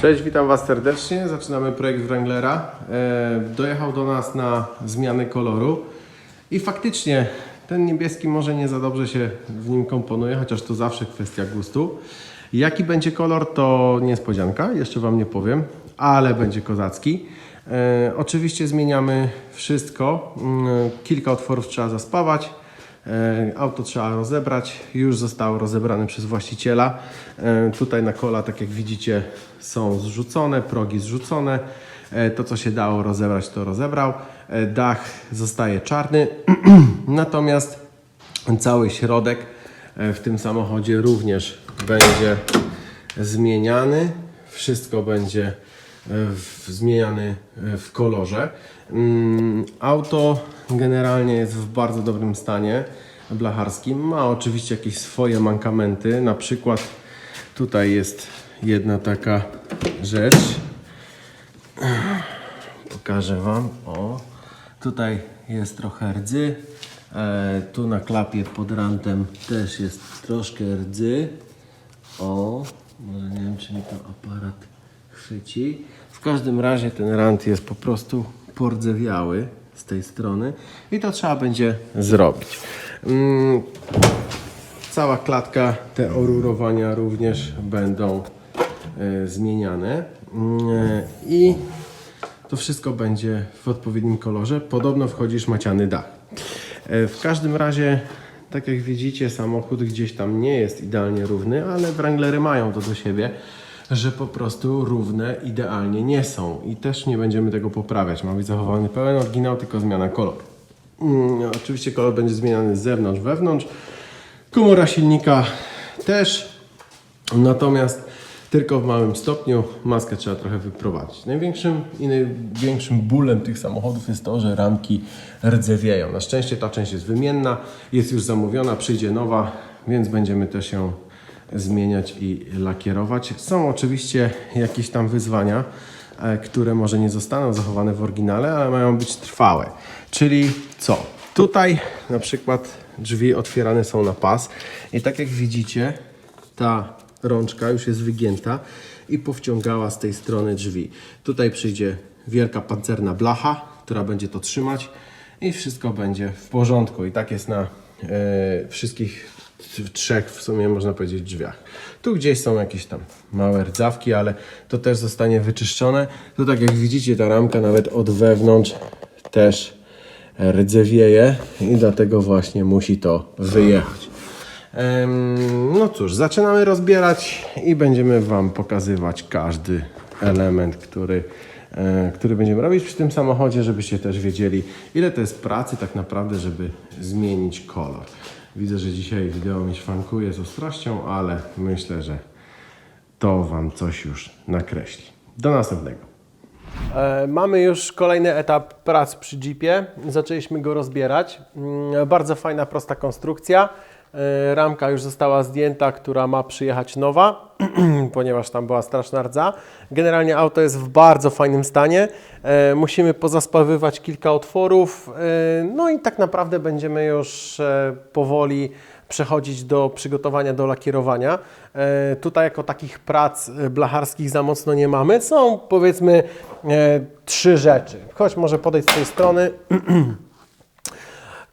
Cześć, witam Was serdecznie. Zaczynamy projekt Wranglera. E, dojechał do nas na zmianę koloru i faktycznie ten niebieski może nie za dobrze się w nim komponuje, chociaż to zawsze kwestia gustu. Jaki będzie kolor to niespodzianka, jeszcze Wam nie powiem, ale będzie kozacki. E, oczywiście zmieniamy wszystko. Mm, Kilka otworów trzeba zaspawać. E, Auto trzeba rozebrać. Już zostało rozebrane przez właściciela. E, Tutaj na kola, tak jak widzicie, są zrzucone, progi zrzucone. E, To, co się dało rozebrać, to rozebrał. Dach zostaje czarny. Natomiast cały środek w tym samochodzie również będzie zmieniany. Wszystko będzie w, zmieniany w kolorze. Mm, Auto generalnie jest w bardzo dobrym stanie blacharskim. Ma oczywiście jakieś swoje mankamenty. Na przykład tutaj jest jedna taka rzecz. Pokażę Wam. O, tutaj jest trochę rdzy. E, tu na klapie pod rantem też jest troszkę rdzy. O, może nie wiem, czy mi to aparat chwyci. W każdym razie ten rant jest po prostu pordzewiały z tej strony i to trzeba będzie zrobić. Mm, Cała klatka, te orurowania również będą e, zmieniane. Mm, I to wszystko będzie w odpowiednim kolorze. Podobno wchodzi szmaciany dach. E, W każdym razie, tak jak widzicie, samochód gdzieś tam nie jest idealnie równy, ale Wranglery mają to do siebie, że po prostu równe idealnie nie są. I też nie będziemy tego poprawiać. Ma być zachowany pełen oryginał, tylko zmiana koloru. Mm, oczywiście kolor będzie zmieniany z zewnątrz, wewnątrz. Komora silnika też. Natomiast tylko w małym stopniu maskę trzeba trochę wyprowadzić. Największym i największym bólem tych samochodów jest to, że ramki rdzewieją. Na szczęście ta część jest wymienna, jest już zamówiona, przyjdzie nowa, więc będziemy też ją zmieniać i lakierować. Są oczywiście jakieś tam wyzwania, e, które może nie zostaną zachowane w oryginale, ale mają być trwałe. Czyli co? Tutaj na przykład drzwi otwierane są na pas i tak jak widzicie, ta rączka już jest wygięta i powciągała z tej strony drzwi. Tutaj przyjdzie wielka pancerna blacha, która będzie to trzymać i wszystko będzie w porządku. I tak jest na e, wszystkich t- trzech w sumie można powiedzieć drzwiach. Tu gdzieś są jakieś tam małe rdzawki, ale to też zostanie wyczyszczone. Tu tak jak widzicie ta ramka nawet od wewnątrz też rdzewieje i dlatego właśnie musi to wyjechać. No cóż, zaczynamy rozbierać i będziemy Wam pokazywać każdy element, który, e, który będziemy robić przy tym samochodzie, żebyście też wiedzieli, ile to jest pracy tak naprawdę, żeby zmienić kolor. Widzę, że dzisiaj wideo mi szwankuje z ostrością, ale myślę, że to Wam coś już nakreśli. Do następnego. E, Mamy już kolejny etap prac przy Jeepie. Zaczęliśmy go rozbierać. Mm, Bardzo fajna, prosta konstrukcja. E, Ramka już została zdjęta, która ma przyjechać nowa, ponieważ tam była straszna rdza. Generalnie auto jest w bardzo fajnym stanie. E, Musimy pozaspawywać kilka otworów. No i tak naprawdę będziemy już powoli przechodzić do przygotowania do lakierowania. E, Tutaj jako takich prac e, blacharskich za mocno nie mamy. Są powiedzmy e, trzy rzeczy. Chodź może podejść z tej strony.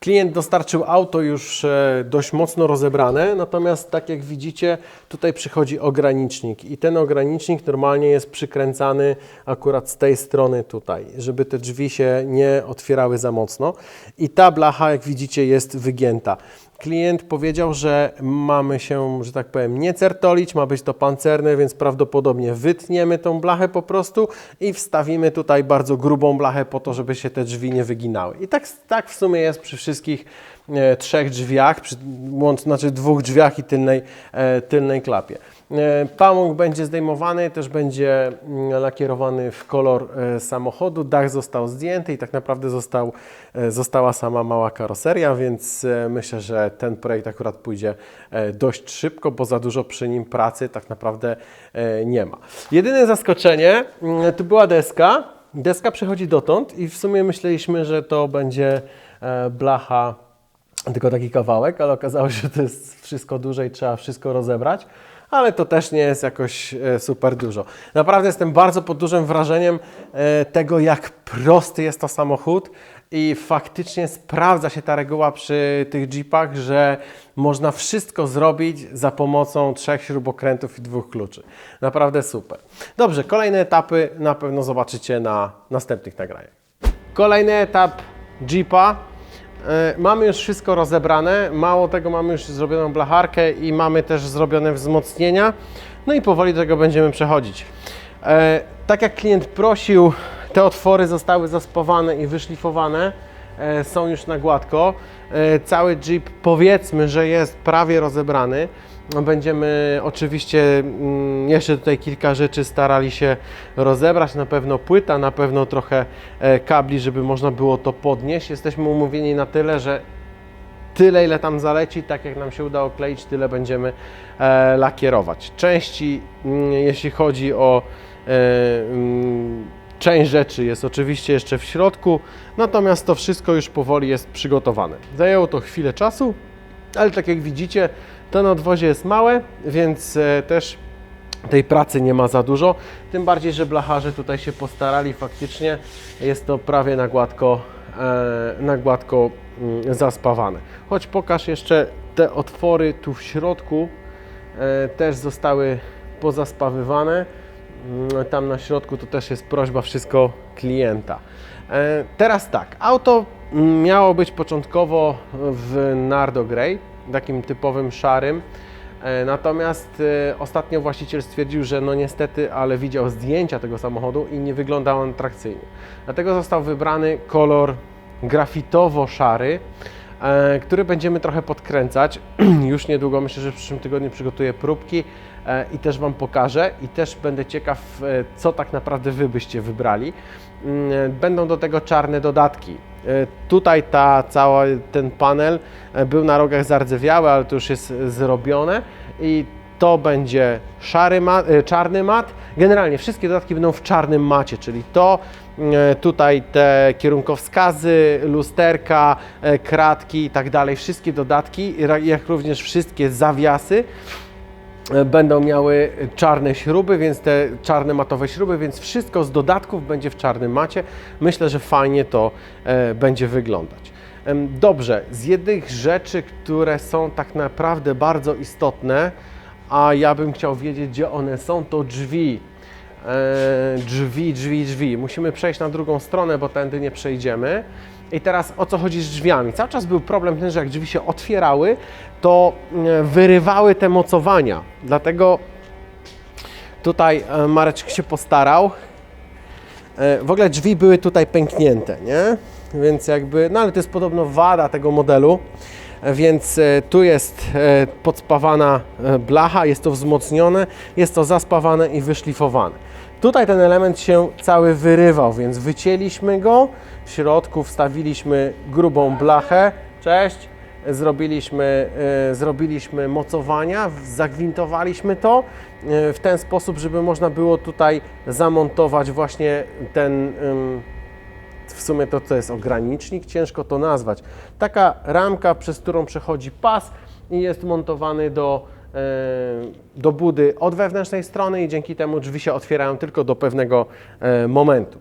Klient dostarczył auto już dość mocno rozebrane, natomiast tak jak widzicie, tutaj przychodzi ogranicznik i ten ogranicznik normalnie jest przykręcany akurat z tej strony tutaj, żeby te drzwi się nie otwierały za mocno. I ta blacha, jak widzicie, jest wygięta. Klient powiedział, że mamy się, że tak powiem, nie certolić, ma być to pancerne, więc prawdopodobnie wytniemy tą blachę po prostu i wstawimy tutaj bardzo grubą blachę po to, żeby się te drzwi nie wyginały. I tak, tak w sumie jest przy wszystkich e, trzech drzwiach, przy, łącz, znaczy dwóch drzwiach i tylnej, e, tylnej klapie. E, Pamuk będzie zdejmowany, też będzie mm, lakierowany w kolor e, samochodu. Dach został zdjęty i tak naprawdę został, e, została sama mała karoseria, więc myślę, że ten projekt akurat pójdzie dość szybko, bo za dużo przy nim pracy tak naprawdę nie ma. Jedyne zaskoczenie mm, to była deska. Deska przychodzi dotąd i w sumie myśleliśmy, że to będzie blacha tylko taki kawałek, ale okazało się, że to jest wszystko duże i trzeba wszystko rozebrać. Ale to też nie jest jakoś e, super dużo. Naprawdę jestem bardzo pod dużym wrażeniem e, tego, jak prosty jest to samochód i faktycznie sprawdza się ta reguła przy tych Jeepach, że można wszystko zrobić za pomocą trzech śrubokrętów i dwóch kluczy. Naprawdę super. Dobrze, kolejne etapy na pewno zobaczycie na następnych nagraniach. Kolejny etap Jeepa. E, Mamy już wszystko rozebrane, mało tego mamy już zrobioną blacharkę i mamy też zrobione wzmocnienia. No i powoli do tego będziemy przechodzić. E, tak jak klient prosił, te otwory zostały zaspawane i wyszlifowane. E, są już na gładko. Cały Jeep powiedzmy, że jest prawie rozebrany. Będziemy oczywiście mm, jeszcze tutaj kilka rzeczy starali się rozebrać. Na pewno płyta, na pewno trochę e, kabli, żeby można było to podnieść. Jesteśmy umówieni na tyle, że tyle, ile tam zaleci, tak jak nam się udało kleić, tyle będziemy e, lakierować. Części, mm, jeśli chodzi o e, mm, część rzeczy, jest oczywiście jeszcze w środku, natomiast to wszystko już powoli jest przygotowane. Zajęło to chwilę czasu, ale tak jak widzicie, to nadwozie jest małe, więc e, też tej pracy nie ma za dużo. Tym bardziej, że blacharze tutaj się postarali, faktycznie jest to prawie na gładko, e, na gładko mm, zaspawane. Choć pokaż jeszcze te otwory tu w środku e, też zostały pozaspawywane. Mm, Tam na środku to też jest prośba wszystko klienta. Teraz tak, auto mm, miało być początkowo w Nardo Grey, takim typowym szarym. E, Natomiast e, ostatnio właściciel stwierdził, że no niestety, ale widział zdjęcia tego samochodu i nie wyglądał on atrakcyjnie. Dlatego został wybrany kolor grafitowo-szary, e, który będziemy trochę podkręcać. Już niedługo, myślę, że w przyszłym tygodniu przygotuję próbki i też Wam pokażę i też będę ciekaw, co tak naprawdę Wy byście wybrali. Mm, Będą do tego czarne dodatki. E, Tutaj ta cały ten panel e, był na rogach zardzewiały, ale to już jest zrobione i to będzie szary mat, czarny mat. Generalnie wszystkie dodatki będą w czarnym macie, czyli to tutaj te kierunkowskazy, lusterka, kratki i tak dalej, wszystkie dodatki, jak również wszystkie zawiasy będą miały czarne śruby, więc te czarne matowe śruby, więc wszystko z dodatków będzie w czarnym macie. Myślę, że fajnie to e, będzie wyglądać. Dobrze, z jednych rzeczy, które są tak naprawdę bardzo istotne, a ja bym chciał wiedzieć, gdzie one są, to drzwi. E, drzwi, drzwi, drzwi. Musimy przejść na drugą stronę, bo tędy nie przejdziemy. I teraz o co chodzi z drzwiami? Cały czas był problem ten, że jak drzwi się otwierały, to e, wyrywały te mocowania. Dlatego tutaj e, Mareczek się postarał. E, W ogóle drzwi były tutaj pęknięte, nie? Więc jakby, no ale to jest podobno wada tego modelu. E, Więc tu jest podspawana blacha, jest to wzmocnione, jest to zaspawane i wyszlifowane. Tutaj ten element się cały wyrywał, więc wycięliśmy go, w środku wstawiliśmy grubą blachę, cześć, zrobiliśmy, e, zrobiliśmy mocowania, zagwintowaliśmy to e, w ten sposób, żeby można było tutaj zamontować właśnie ten w sumie to, co jest ogranicznik, ciężko to nazwać. Taka ramka, przez którą przechodzi pas i jest montowany do, e, do budy od wewnętrznej strony i dzięki temu drzwi się otwierają tylko do pewnego momentu.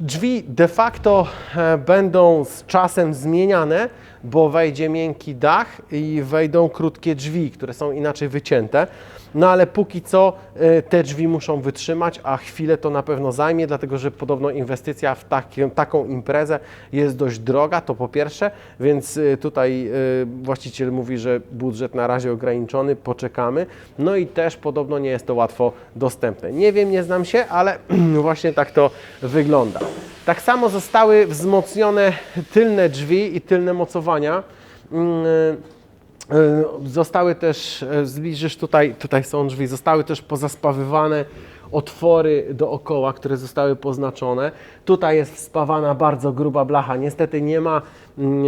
Drzwi de facto e, będą z czasem zmieniane, bo wejdzie miękki dach i wejdą krótkie drzwi, które są inaczej wycięte. No ale póki co e, te drzwi muszą wytrzymać, a chwilę to na pewno zajmie, dlatego że podobno inwestycja w taki, taką imprezę jest dość droga, to po pierwsze, więc e, tutaj e, właściciel mówi, że budżet na razie ograniczony, poczekamy. No i też podobno nie jest to łatwo dostępne. Nie wiem, nie znam się, ale właśnie tak to wygląda. Tak samo zostały wzmocnione tylne drzwi i tylne mocowania. E, Zostały też, e, zbliżysz tutaj, tutaj są drzwi, zostały też pozaspawywane otwory dookoła, które zostały poznaczone. Tutaj jest wspawana bardzo gruba blacha. Niestety nie ma mm,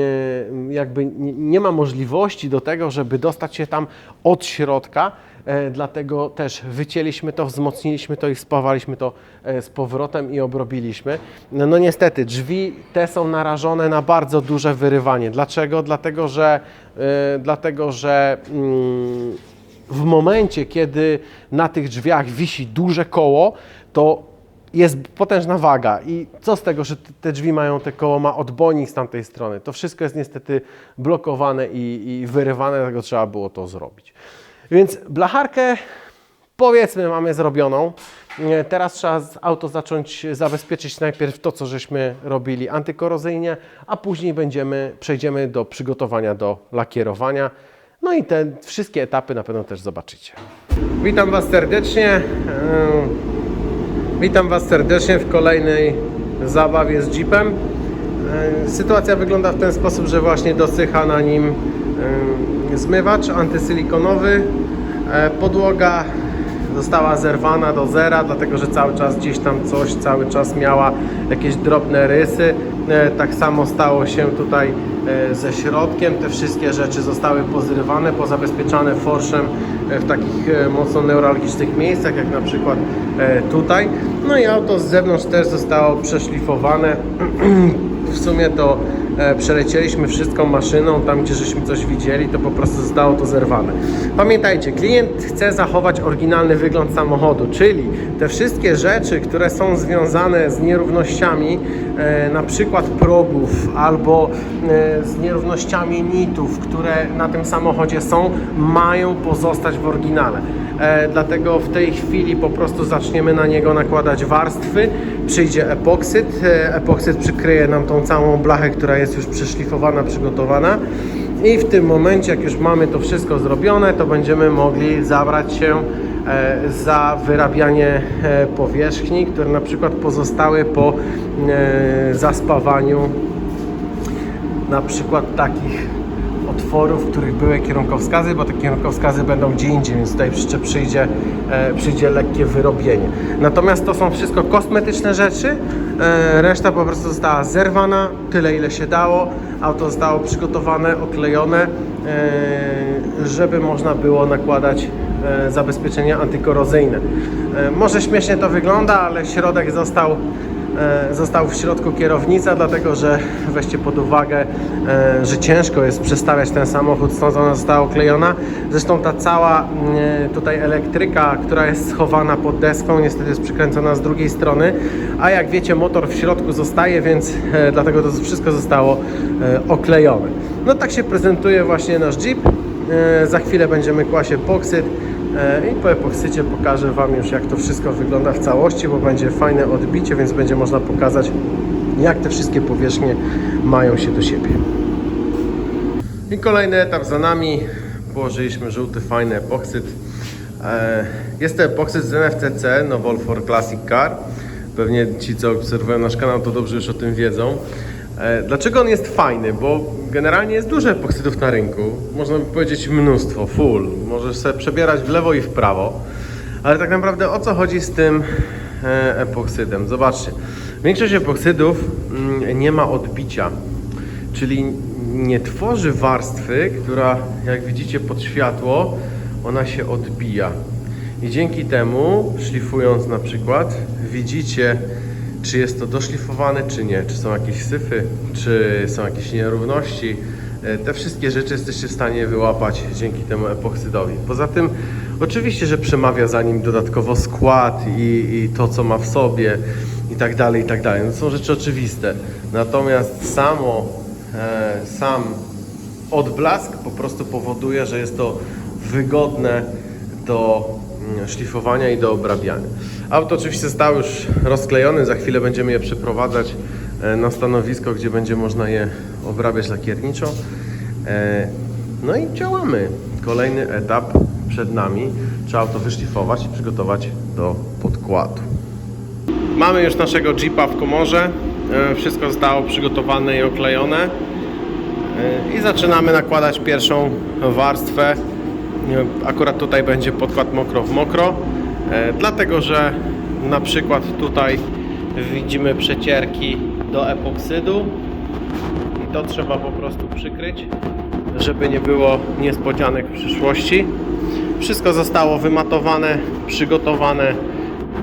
e, jakby nie, nie ma możliwości do tego, żeby dostać się tam od środka. E, Dlatego też wycięliśmy to, wzmocniliśmy to i spawaliśmy to e, z powrotem i obrobiliśmy. No, no niestety, drzwi te są narażone na bardzo duże wyrywanie. Dlaczego? Dlatego, że, e, dlatego, że mm, w momencie, kiedy na tych drzwiach wisi duże koło, to jest potężna waga i co z tego, że te- drzwi mają te koło, ma odbojnik z tamtej strony. To wszystko jest niestety blokowane i, i wyrywane, dlatego trzeba było to zrobić. Więc blacharkę powiedzmy mamy zrobioną. Teraz trzeba auto zacząć zabezpieczyć najpierw to, co żeśmy robili antykorozyjnie, a później będziemy, przejdziemy do przygotowania do lakierowania. No i te wszystkie etapy na pewno też zobaczycie. Witam Was serdecznie. Eee, Witam Was serdecznie w kolejnej zabawie z Jeepem. E, Sytuacja wygląda w ten sposób, że właśnie dosycha na nim zmywacz antysilikonowy. E, Podłoga została zerwana do zera, dlatego że cały czas gdzieś tam coś, cały czas miała jakieś drobne rysy. E, Tak samo stało się tutaj e, ze środkiem. Te wszystkie rzeczy zostały pozrywane, pozabezpieczane forszem w takich mocno neuralgicznych miejscach, jak na przykład tutaj. No i auto z zewnątrz też zostało przeszlifowane. W sumie to przelecieliśmy wszystką maszyną, tam gdzie żeśmy coś widzieli, to po prostu zostało to zerwane. Pamiętajcie, klient chce zachować oryginalny wygląd samochodu, czyli te wszystkie rzeczy, które są związane z nierównościami, e, na przykład progów albo e, z nierównościami nitów, które na tym samochodzie są, mają pozostać w oryginale. E, dlatego w tej chwili po prostu zaczniemy na niego nakładać warstwy. Przyjdzie epoksyd. E, epoksyd przykryje nam tą całą blachę, która jest już przeszlifowana, przygotowana. I w tym momencie, jak już mamy to wszystko zrobione, to będziemy mogli zabrać się e, za wyrabianie e, powierzchni, które na przykład pozostały po e, zaspawaniu na przykład takich otworów, w których były kierunkowskazy, bo te kierunkowskazy będą gdzie indziej, więc tutaj jeszcze przyjdzie, e, przyjdzie lekkie wyrobienie. Natomiast to są wszystko kosmetyczne rzeczy, e, reszta po prostu została zerwana, tyle ile się dało, auto zostało przygotowane, oklejone, e, żeby można było nakładać zabezpieczenia antykorozyjne. Może śmiesznie to wygląda, ale środek został został w środku kierownica, dlatego że weźcie pod uwagę, e, że ciężko jest przestawiać ten samochód, stąd ona została oklejona. Zresztą ta cała mm, tutaj elektryka, która jest schowana pod deską, niestety jest przykręcona z drugiej strony, a jak wiecie motor w środku zostaje, więc e, dlatego to wszystko zostało e, oklejone. No tak się prezentuje właśnie nasz Jeep. E, Za chwilę będziemy kłaść epoksyd. E, I po epoksycie pokażę Wam już jak to wszystko wygląda w całości, bo będzie fajne odbicie, więc będzie można pokazać jak te wszystkie powierzchnie mają się do siebie. I kolejny etap za nami. Położyliśmy żółty, fajny epoksyd. E, Jest to epoksyd z NFCC, no Volfor Classic Car. Pewnie ci, co obserwują nasz kanał, to dobrze już o tym wiedzą. E, Dlaczego on jest fajny? Bo generalnie jest dużo epoksydów na rynku. Można by powiedzieć mnóstwo, full. Możesz sobie przebierać w lewo i w prawo. Ale tak naprawdę o co chodzi z tym e, epoksydem? Zobaczcie. Większość epoksydów mm, nie ma odbicia. Czyli nie tworzy warstwy, która jak widzicie pod światło, ona się odbija. I dzięki temu, szlifując na przykład, widzicie, czy jest to doszlifowane, czy nie, czy są jakieś syfy, czy są jakieś nierówności. E, Te wszystkie rzeczy jesteście w stanie wyłapać dzięki temu epoksydowi. Poza tym, oczywiście, że przemawia za nim dodatkowo skład i, i to, co ma w sobie, i tak dalej, i tak dalej. No, są rzeczy oczywiste. Natomiast samo e, sam odblask po prostu powoduje, że jest to wygodne do szlifowania i do obrabiania. Auto oczywiście zostało już rozklejone, za chwilę będziemy je przeprowadzać e, na stanowisko, gdzie będzie można je obrabiać lakierniczo. E, No i działamy. Kolejny etap przed nami. Trzeba auto wyszlifować i przygotować do podkładu. Mamy już naszego Jeepa w komorze. E, Wszystko zostało przygotowane i oklejone. I zaczynamy nakładać pierwszą warstwę. Akurat tutaj będzie podkład mokro w mokro, e, dlatego że na przykład tutaj widzimy przecierki do epoksydu i to trzeba po prostu przykryć, żeby nie było niespodzianek w przyszłości. Wszystko zostało wymatowane, przygotowane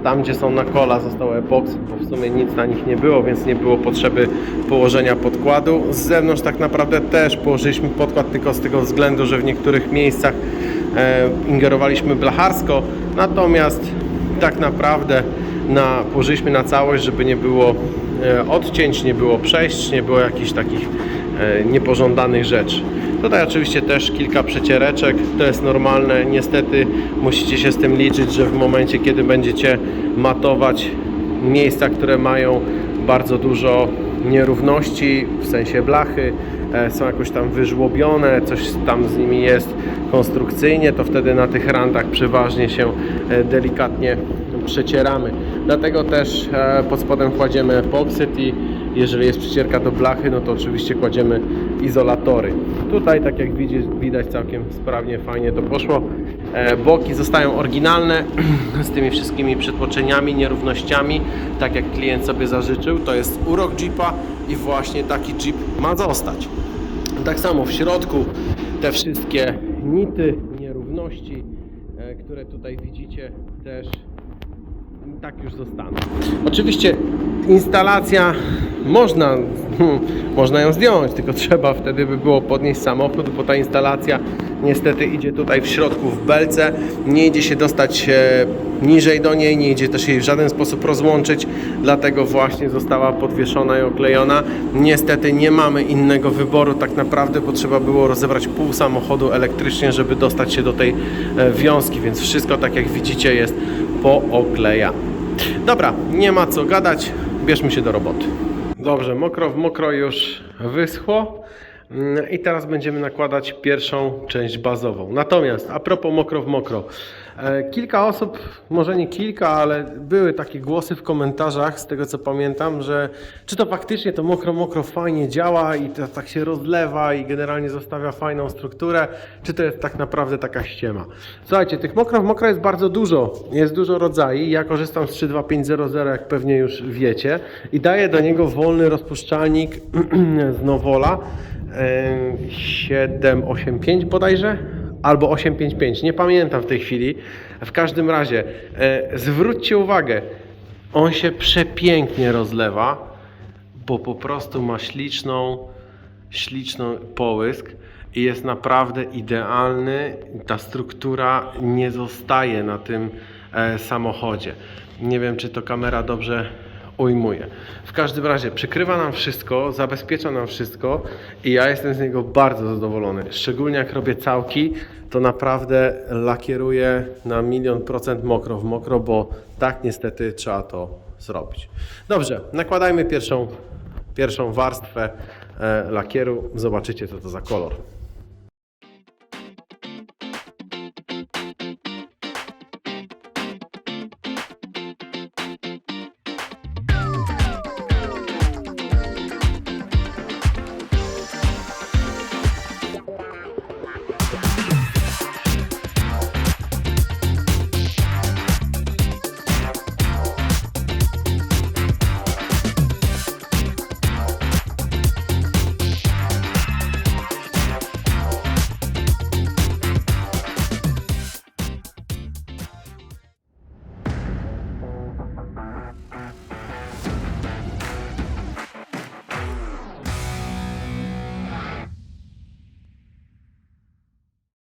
tam gdzie są na kola został epoks, bo w sumie nic na nich nie było, więc nie było potrzeby położenia podkładu. Z zewnątrz tak naprawdę też położyliśmy podkład tylko z tego względu, że w niektórych miejscach ingerowaliśmy blacharsko, natomiast tak naprawdę na, położyliśmy na całość, żeby nie było e, odcięć, nie było przejść, nie było jakichś takich e, niepożądanych rzeczy. Tutaj oczywiście też kilka przeciereczek, to jest normalne. Niestety musicie się z tym liczyć, że w momencie, kiedy będziecie matować miejsca, które mają bardzo dużo nierówności, w sensie blachy, e, są jakoś tam wyżłobione, coś tam z nimi jest konstrukcyjnie, to wtedy na tych randach przeważnie się e, delikatnie przecieramy. Dlatego też e, pod spodem kładziemy epoksyd i jeżeli jest przycierka do blachy, no to oczywiście kładziemy izolatory. Tutaj, tak jak widzi- widać, całkiem sprawnie, fajnie to poszło. E, Boki zostają oryginalne z tymi wszystkimi przetłoczeniami, nierównościami, tak jak klient sobie zażyczył. To jest urok Jeepa i właśnie taki Jeep ma zostać. Tak samo w środku te wszystkie nity, nierówności, e, które tutaj widzicie, też tak już zostaną. Oczywiście instalacja można, hmm, można ją zdjąć, tylko trzeba wtedy by było podnieść samochód, bo ta instalacja niestety idzie tutaj w środku w belce, nie idzie się dostać e, niżej do niej, nie idzie też jej w żaden sposób rozłączyć, dlatego właśnie została podwieszona i oklejona. Niestety nie mamy innego wyboru tak naprawdę, bo trzeba było rozebrać pół samochodu elektrycznie, żeby dostać się do tej e, wiązki, więc wszystko tak jak widzicie jest pooklejane. Dobra, nie ma co gadać, bierzmy się do roboty. Dobrze, mokro w mokro już wyschło. Mm, I teraz będziemy nakładać pierwszą część bazową. Natomiast a propos mokro w mokro. E, Kilka osób, może nie kilka, ale były takie głosy w komentarzach, z tego co pamiętam, że czy to faktycznie to mokro mokro fajnie działa i to tak się rozlewa i generalnie zostawia fajną strukturę, czy to jest tak naprawdę taka ściema. Słuchajcie, tych mokro w mokro jest bardzo dużo. Jest dużo rodzajów. Ja korzystam z 32500, jak pewnie już wiecie, i daję do niego wolny rozpuszczalnik z Nowola. 785 bodajże, albo 855, nie pamiętam w tej chwili. W każdym razie, e, zwróćcie uwagę, on się przepięknie rozlewa, bo po prostu ma śliczną, śliczną połysk i jest naprawdę idealny. Ta struktura nie zostaje na tym e, samochodzie. Nie wiem, czy to kamera dobrze ujmuje. W każdym razie przykrywa nam wszystko, zabezpiecza nam wszystko i ja jestem z niego bardzo zadowolony. Szczególnie jak robię całki, to naprawdę lakieruję na milion procent mokro w mokro, bo tak niestety trzeba to zrobić. Dobrze, nakładajmy pierwszą, pierwszą warstwę e, lakieru. Zobaczycie co to za kolor.